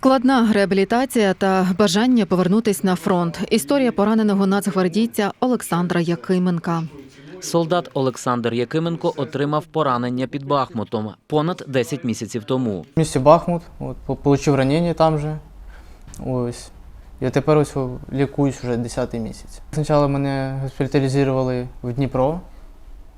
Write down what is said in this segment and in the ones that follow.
Складна реабілітація та бажання повернутись на фронт. Історія пораненого нацгвардійця Олександра Якименка. Солдат Олександр Якименко отримав поранення під Бахмутом понад 10 місяців тому. В місті Бахмут, от, получив ранення там же. Ось. І тепер ось лікуюсь вже 10 місяць. Спочатку мене госпіталізували в Дніпро,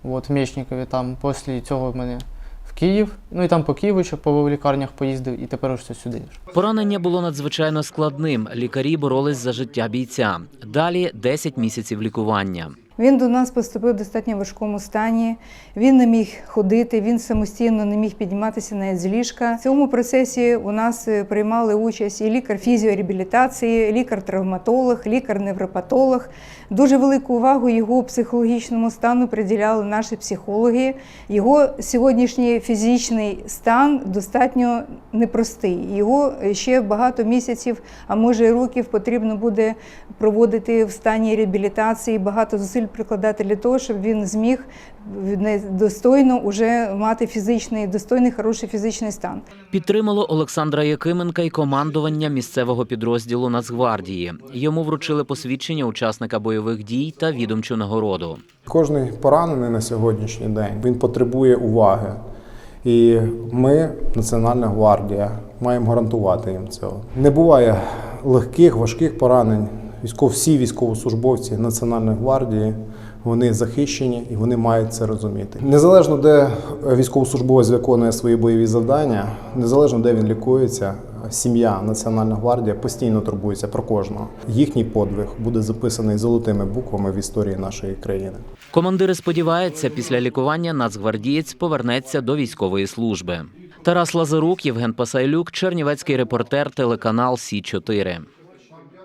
от, в Мечникові, там, після цього мене в Київ, ну і там по Києву ще по лікарнях поїздив, і тепер ось сюди. Поранення було надзвичайно складним. Лікарі боролись за життя бійця. Далі 10 місяців лікування. Він до нас поступив в достатньо важкому стані. Він не міг ходити, він самостійно не міг підніматися навіть з ліжка. В цьому процесі у нас е, приймали участь і лікар фізіореабілітації, лікар-травматолог, лікар-невропатолог. Дуже велику увагу його психологічному стану приділяли наші психологи. Його сьогоднішній фізичний стан достатньо непростий. Його ще багато місяців, а може й років потрібно буде проводити в стані реабілітації, багато зусиль прикладати для того, щоб він зміг достойно уже мати фізичний, достойний, хороший фізичний стан. Підтримало Олександра Якименка і командування місцевого підрозділу Нацгвардії. Йому вручили посвідчення учасника бойових дій та відомчу нагороду. Кожний поранений на сьогоднішній день він потребує уваги. І ми, Національна гвардія, маємо гарантувати їм цього. Не буває легких, важких поранень. Військов, всі військовослужбовці Національної гвардії вони захищені і вони мають це розуміти. Незалежно де військовослужбовець виконує свої бойові завдання, незалежно де він лікується, сім'я Національна гвардія постійно турбується про кожного. Їхній подвиг буде записаний золотими буквами в історії нашої країни. Командири сподіваються, після лікування нацгвардієць повернеться до військової служби. Тарас Лазарук, Євген Пасайлюк, Чернівецький репортер, телеканал Сі 4